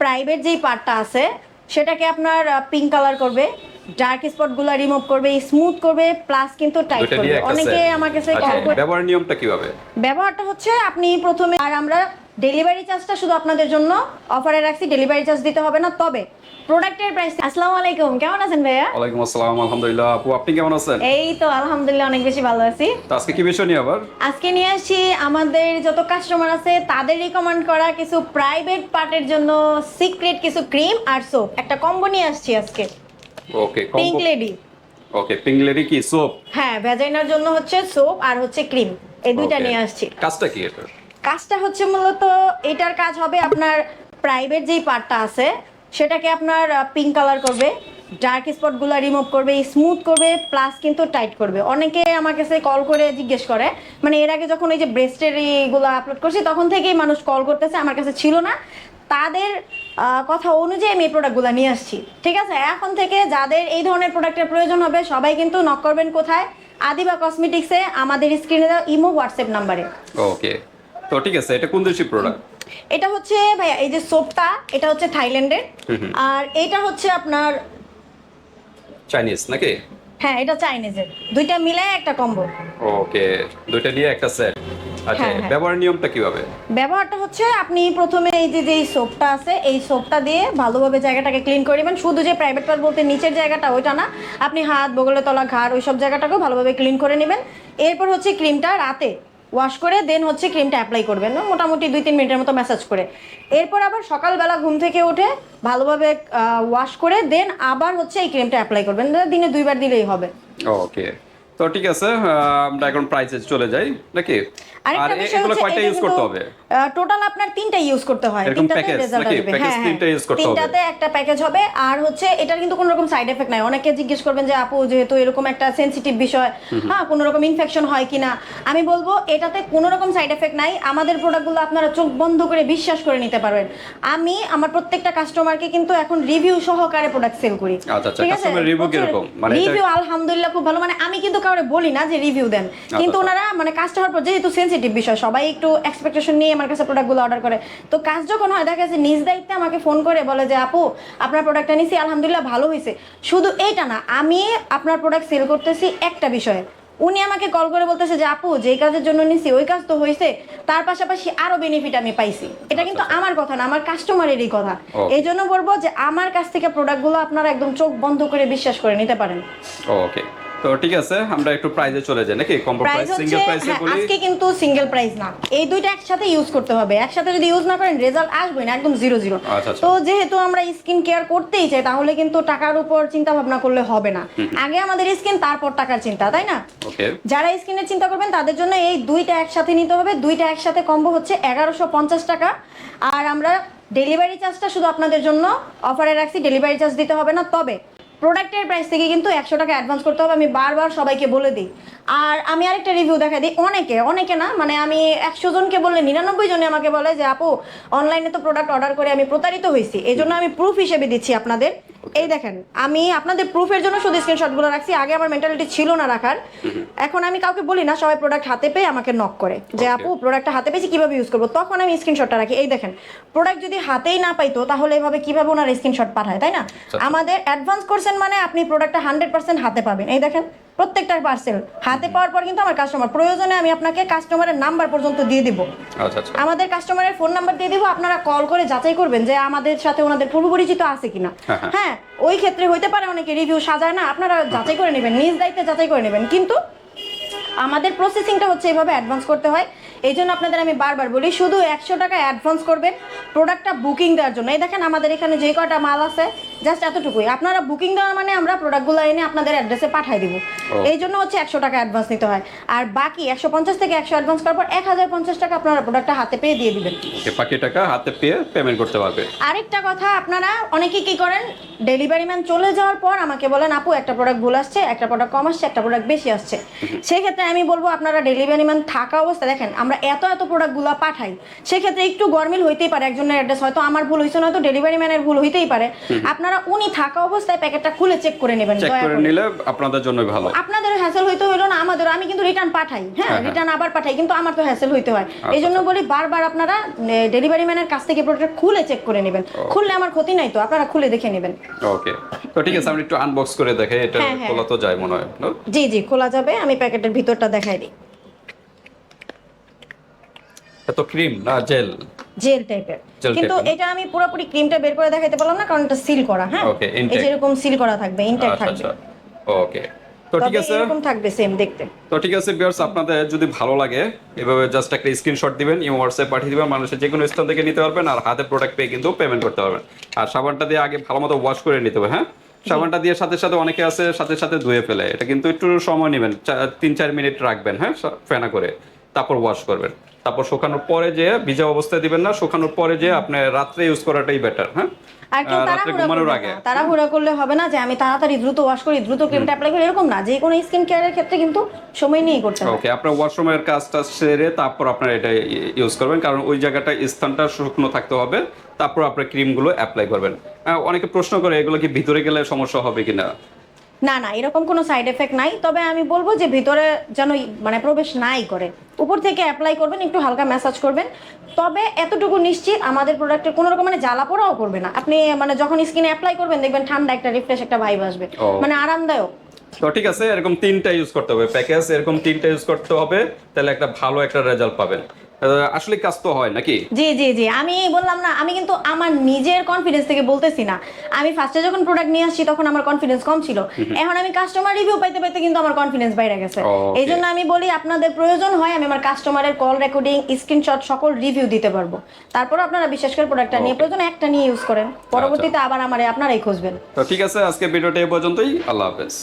Private যেই পার্টটা আছে সেটাকে আপনার পিঙ্ক কালার করবে ডার্ক স্পটগুলো রিমুভ করবে স্মুথ করবে প্লাস কিন্তু টাইট করবে। অনেকে আমার কাছে আচ্ছা, ব্যবহার নিয়মটা কীভাবে? ব্যবহারটা হচ্ছে আপনি প্রথমে আর আমরা ডেলিভারি চার্জটা শুধু আপনাদের জন্য। অফারে রাখছি ডেলিভারি চার্জ দিতে হবে না। তবে প্রোডাক্টের প্রাইস আসসালামু আলাইকুম কেমন আছেন ভাইয়া? ওয়ালাইকুম আসসালাম আলহামদুলিল্লাহ। আপু আপনি কেমন আছেন? এই তো আলহামদুলিল্লাহ অনেক বেশি ভালো আছি। তো আজকে কি বিষয় নিয়ে আবার? আজকে নিয়ে আসছি আমাদের যত কাস্টমার আছে তাদের রিকমেন্ড করা কিছু প্রাইভেট পার্টের জন্য সিক্রেট কিছু ক্রিম আর সোপ একটা কম্বো নিয়ে আসছি আজকে। Okay pink lady okay pink lady কি? সোপ হ্যাঁ ভ্যাজাইনার জন্য হচ্ছে সোপ আর হচ্ছে ক্রিম এই দুইটা নিয়ে আসছি। কাজটা কি এটা কাজটা হচ্ছে মূলত এটার কাজ হবে আপনার প্রাইভেট যেই পার্টটা আছে, সেটাকে আপনার পিঙ্ক কালার করবে ডার্ক স্পটগুলো রিমুভ করবে স্মুথ করবে প্লাস কিন্তু টাইট করবে। অনেকে আমার কাছে কল করে জিজ্ঞেস করে মানে এর আগে যখন ওই যে ব্রেস্টের এইগুলো আপলোড করছি, তখন থেকেই মানুষ কল করতেছে, আমার কাছে ছিল না। তাদের কথা অনুযায়ী আমি এই প্রোডাক্টগুলো নিয়ে আসছি, ঠিক আছে? এখন থেকে যাদের এই ধরনের প্রোডাক্টের প্রয়োজন হবে, সবাই কিন্তু নক করবেন কোথায়? আদিবা কসমেটিক্সে আমাদের স্ক্রিনে দেওয়া ইমো হোয়াটসঅ্যাপ নাম্বারে ওকে তো ঠিক আছে এটা কোন দেশি প্রোডাক্ট এটা হচ্ছে ভাইয়া এই যে সোপটা এটা হচ্ছে থাইল্যান্ডের। আর এটা হচ্ছে আপনার চাইনিজ নাকি? হ্যাঁ এটা চাইনিজের। দুইটা মিলায় একটা কম্বো ওকে দুইটা নিয়ে একটা সেট আচ্ছা হ্যাঁ, হ্যাঁ। ব্যবহার নিয়মটা কীভাবে? ব্যবহারটা হচ্ছে আপনি প্রথমে এই যে যে সোপটা আছে এই সোপটা দিয়ে ভালোভাবে জায়গাটাকে ক্লিন করে নেবেন। শুধু যে প্রাইভেট পার্ট বলতে নিচের জায়গাটা ওইটা না। আপনি হাত বগলে তলা ঘাড় ওই সব জায়গাটাকেও ভালোভাবে ক্লিন করে নেবেন। এরপর হচ্ছে ক্রিমটা রাতে ওয়াশ করে দেন হচ্ছে ক্রিমটা অ্যাপ্লাই করবেন? মোটামুটি দুই তিন মিনিটের মতো ম্যাসাজ করে। এরপর আবার সকালবেলা ঘুম থেকে উঠে ভালোভাবে ওয়াশ করে দেন আবার হচ্ছে এই ক্রিমটা অ্যাপ্লাই করবেন। দিনে দুইবার দিলেই হবে। ওকে তো ঠিক আছে আমরা এখন প্রাইসে চলে যাই নাকি? আর এগুলো কয়টা ইউজ করতে হবে? টোটাল আপনার তিনটা ইউজ করতে হয় তিনটাতে রেজাল্ট? আসবে হ্যাঁ তিনটা use করতে হবে? তিনটাতে একটা প্যাকেজ হবে আর হচ্ছে এটার কিন্তু কোনো রকম সাইড এফেক্ট নাই। অনেকে জিজ্ঞেস করবেন যে আপু যেহেতু এরকম একটা সেনসিটিভ বিষয় হ্যাঁ কোনো রকম ইনফেকশন হয় কিনা? আমি বলব এটাতে কোনো রকম সাইড এফেক্ট নাই। আমাদের প্রোডাক্টগুলো আপনারা চোখ বন্ধ করে বিশ্বাস করে নিতে পারবেন। আমি আমার প্রত্যেকটা কাস্টমারকে কিন্তু এখন রিভিউ সহকারে প্রোডাক্ট সেল করি। আচ্ছা, আচ্ছা, customer review কীরকম? মানে রিভিউ আলহামদুলিল্লাহ খুব ভালো। মানে আমি কিন্তু কাউরে বলি না যে রিভিউ দেন। কিন্তু আচ্ছা। ওনারা মানে কাজটা হওয়ার পর যেহেতু সেনসিটিভ বিষয় সবাই একটু এক্সপেকটেশন নিয়ে আমার কাছে প্রোডাক্টগুলো অর্ডার করে। তো কাজ যখন হয় দেখা যাচ্ছে নিজ দায়িত্বে আমাকে ফোন করে বলে যে আপু আপনার প্রোডাক্টটা নিছি আলহামদুলিল্লাহ ভালো হয়েছে শুধু এইটা না আমি আপনার প্রোডাক্ট সেল করতেছি একটা বিষয়ে। উনি আমাকে কল করে বলতেছে যে আপু যেই কাজের জন্য নিছি ওই কাজ তো হয়েছে তার পাশাপাশি আরও বেনিফিট আমি পাইছি। এটা কিন্তু আমার কথা না আমার কাস্টমারেরই কথা। এই জন্য বলব যে আমার কাছ থেকে প্রোডাক্টগুলো আপনারা একদম চোখ বন্ধ করে বিশ্বাস করে নিতে পারেন। ওকে। তো ঠিক আছে আমরা একটু প্রাইসে চলে যাই নাকি? কম্বো প্রাইস সিঙ্গেল প্রাইসে বলি। আজকে কিন্তু সিঙ্গেল প্রাইস না। এই দুইটা একসাথে ইউজ করতে হবে। একসাথে যদি ইউজ না করেন রেজাল্ট আসবে না একদম জিরো জিরো আচ্ছা, আচ্ছা। তো যেহেতু আমরা স্কিন কেয়ার করতেই চাই তাহলে কিন্তু টাকার উপর চিন্তা ভাবনা করলে হবে না। আগে আমাদের স্কিন তারপর টাকার চিন্তা তাই না? ওকে। যারা স্কিনের চিন্তা করবেন তাদের জন্য এই দুইটা একসাথে নিতে হবে। দুইটা একসাথে কম্বো হচ্ছে এগারোশো পঞ্চাশ টাকা। আর আমরা ডেলিভারি চার্জটা শুধু আপনাদের জন্য অফারে রাখছি ডেলিভারি চার্জ দিতে হবে না। তবে প্রোডাক্টের প্রাইস থেকে কিন্তু একশো টাকা অ্যাডভান্স করতে হবে, আমি বারবার সবাইকে বলে দিই। আর আমি আরেকটা রিভিউ দেখা দিই, অনেকে অনেকে না মানে আমি একশো জনকে বললে নিরানব্বই জনে আমাকে বলে যে, আপু অনলাইনে তো প্রোডাক্ট অর্ডার করে আমি প্রতারিত হয়েছি। এই জন্য আমি প্রুফ হিসেবে দিচ্ছি আপনাদের। এই দেখেন আমি আপনাদের প্রুফের জন্য শুধু স্ক্রিনশটগুলো রাখছি আগে আমার মেন্টালিটি ছিল না রাখার। এখন আমি কাউকে বলি না সবাই প্রোডাক্ট হাতে পেয়ে আমাকে নক করে যে আপু প্রোডাক্টটা হাতে পেয়েছি কীভাবে ইউজ করব? তখন আমি স্ক্রিনশটটা রাখি। এই দেখেন প্রোডাক্ট যদি হাতেই না পাইতো তাহলে এভাবে কীভাবে ওনার স্ক্রিনশট পাঠায় তাই না? আচ্ছা। আমাদের অ্যাডভান্স করছেন মানে আপনি প্রোডাক্টটা হান্ড্রেড পার্সেন্ট হাতে পাবেন। এই দেখেন প্রত্যেকটা পার্সেল হাতে পাওয়ার পর কিন্তু আমার কাস্টমার প্রয়োজনে আমি আপনাকে কাস্টমারের নাম্বার পর্যন্ত দিয়ে দিব। আচ্ছা আচ্ছা। আমাদের কাস্টমারের ফোন নাম্বার দিয়ে দিব। আপনারা কল করে যাচাই করবেন যে আমাদের সাথে ওনাদের পূর্ব পরিচিত আছে কিনা। হ্যাঁ, হ্যাঁ। হ্যাঁ ওই ক্ষেত্রে হইতে পারে অনেকে রিভিউ সাজায় না। আপনারা যাচাই করে নেবেন নিজ দায়িত্বে যাচাই করে নেবেন। কিন্তু আমাদের প্রসেসিংটা হচ্ছে এইভাবে অ্যাডভান্স করতে হয়। এই জন্য আপনাদের আমি বারবার বলি শুধু একশো টাকা অ্যাডভান্স করবেন। প্রোডাক্টটা বুকিং দেওয়ার জন্য। এই দেখেন আমাদের এখানে যে কটা মাল আছে জাস্ট এতটুকুই। আপনারা বুকিং দেওয়ার মানে আমরা প্রোডাক্টগুলো এনে আপনাদের অ্যাড্রেসে পাঠিয়ে দিব। এই জন্য হচ্ছে একশো টাকা অ্যাডভান্স নিতে হয়। আর বাকি একশো পঞ্চাশ থেকে একশো অ্যাডভান্স করার পর এক হাজার পঞ্চাশ টাকা আপনারা প্রোডাক্টটা হাতে পেয়ে দিয়ে দিবেন। বাকি টাকা হাতে পেয়ে পেমেন্ট করতে পারবে। আরেকটা কথা আপনারা অনেকে কি করেন ডেলিভারি ম্যান চলে যাওয়ার পর আমাকে বলেন আপু একটা প্রোডাক্ট ভুল আসছে একটা প্রোডাক্ট কম আসছে একটা প্রোডাক্ট বেশি আসছে। সেই ক্ষেত্রে আমি বলব আপনারা ডেলিভারি ম্যান থাকা অবস্থা দেখেন আমরা এত এত প্রোডাক্টগুলো পাঠাই সেক্ষেত্রে একটু গরমিল হইতেই পারে একজনের অ্যাড্রেস হয়তো আমার ভুল হয়েছে নয়তো ডেলিভারি ম্যানের ভুল হইতেই পারে। আপনারা আপনারা উনি থাকা অবস্থায় প্যাকেটটা খুলে চেক করে নেবেন চেক করে নিলে আপনাদের জন্য ভালো। আপনাদের হ্যাসেল হইতে হইল না আমাদেরও। আমি কিন্তু রিটার্ন পাঠাই হ্যাঁ হ্যাঁ, হ্যাঁ। রিটার্ন আবার পাঠাই কিন্তু আমার তো হ্যাসেল হইতে হয়। এই জন্য আচ্ছা। বলি বারবার আপনারা ডেলিভারি ম্যানের কাছ থেকে প্রোডাক্ট খুলে চেক করে নেবেন। খুললে আমার ক্ষতি নাই তো আপনারা খুলে দেখে নেবেন। ওকে তো ঠিক আছে আমি একটু আনবক্স করে দেখাই এটা হ্যাঁ, হ্যাঁ। খোলা তো যায় মনে হয়? জি জি খোলা যাবে। আমি প্যাকেটের ভিতরটা দেখাই দিই। এত ক্রিম না জেল জেল টাইপের কিন্তু এটা আমি পুরোপুরি ক্রিমটা বের করে দেখাইতে পারলাম না কারণ এটা সিল করা হ্যাঁ? এই intake. যে এরকম সিল করা থাকবে ইনটেক আচ্ছা থাকবে। আচ্ছা। ওকে তো ঠিক আছে। এরকম থাকবে সেম দেখতে। তো ঠিক আছে বিয়ার্স আপনাদের যদি ভালো লাগে এভাবে জাস্ট একটা স্ক্রিনশট দিবেন ইমো হোয়াটসঅ্যাপ পাঠিয়ে দিবেন মানুষের যে কোনো স্থান থেকে নিতে পারবেন আর হাতে প্রোডাক্ট পেয়ে কিন্তু পেমেন্ট করতে পারবেন। আর সাবানটা দিয়ে আগে ভালো মতো ওয়াশ করে নিতে হবে হ্যাঁ? সাবানটা দিয়ে সাথে সাথে অনেকে আছে সাথে সাথে ধুয়ে ফেলে। এটা কিন্তু একটু সময় নেবেন তিন চার মিনিট রাখবেন হ্যাঁ? ফেনা করে তারপর ওয়াশ করবেন। তারপর শুকানোর পরে যে ভিজা অবস্থায় দিবেন না শুকানোর পরে যে আপনি রাত্রে ইউজ করাটাই বেটার হ্যাঁ? আর কেউ তাড়াহুড়া আগে। তাড়াহুড়া করলে হবে না যে আমি তাড়াতাড়ি দ্রুত ওয়াশ করি দ্রুত ক্রিমটা অ্যাপ্লাই করি এরকম না। যে কোনো স্কিন কেয়ারের ক্ষেত্রে কিন্তু সময় নিয়েই করতে হবে ওকে আপনার ওয়াশরুমের কাজটা সেরে তারপর আপনার এটা ইউজ করবেন কারণ ওই জায়গাটা স্থানটা শুকনো থাকতে হবে তারপর আপনার ক্রিমগুলো অ্যাপ্লাই করবেন। অনেকে প্রশ্ন করে এগুলো কি ভিতরে গেলে সমস্যা হবে কিনা? না না এরকম কোনো সাইড এফেক্ট নাই। তবে আমি বলব যে ভিতরে যেন মানে প্রবেশ নাই করে। উপর থেকে অ্যাপ্লাই করবেন একটু হালকা ম্যাসাজ করবেন। তবে এতটুকু নিশ্চিত আমাদের প্রোডাক্টের কোনো রকম মানে জ্বালা পোড়াও করবে না। আপনি মানে যখন স্কিনে অ্যাপ্লাই করবেন দেখবেন ঠান্ডা একটা রিফ্রেশ একটা ভাইব আসবে। মানে আরামদায়ক। তো ঠিক আছে এরকম তিনটা ইউজ করতে হবে। প্যাকেজ এরকম তিনটা ইউজ করতে হবে তাহলে একটা ভালো একটা রেজাল্ট পাবেন। আসলে কাজ তো হয় নাকি? জি জি জি। আমি বললাম না আমি কিন্তু আমার নিজের কনফিডেন্স থেকে বলতেছি না। আমি ফার্স্টে যখন প্রোডাক্ট নিয়ে আসছি তখন আমার কনফিডেন্স কম ছিল। এখন আমি কাস্টমার রিভিউ পাইতে পাইতে কিন্তু আমার কনফিডেন্স বাইরে গেছে। এই জন্য আমি বলি আপনাদের প্রয়োজন হয় আমি আমার কাস্টমারের কল রেকর্ডিং স্ক্রিনশট সকল রিভিউ দিতে পারব। তারপর আপনারা বিশেষ করে প্রোডাক্টটা নিয়ে প্রয়োজন একটা নিয়ে ইউজ করেন। পরবর্তীতে আবার আমারে আপনারাই খুঁজবেন। তো ঠিক আছে আজকে ভিডিওটা এই পর্যন্তই। আল্লাহ হাফেজ।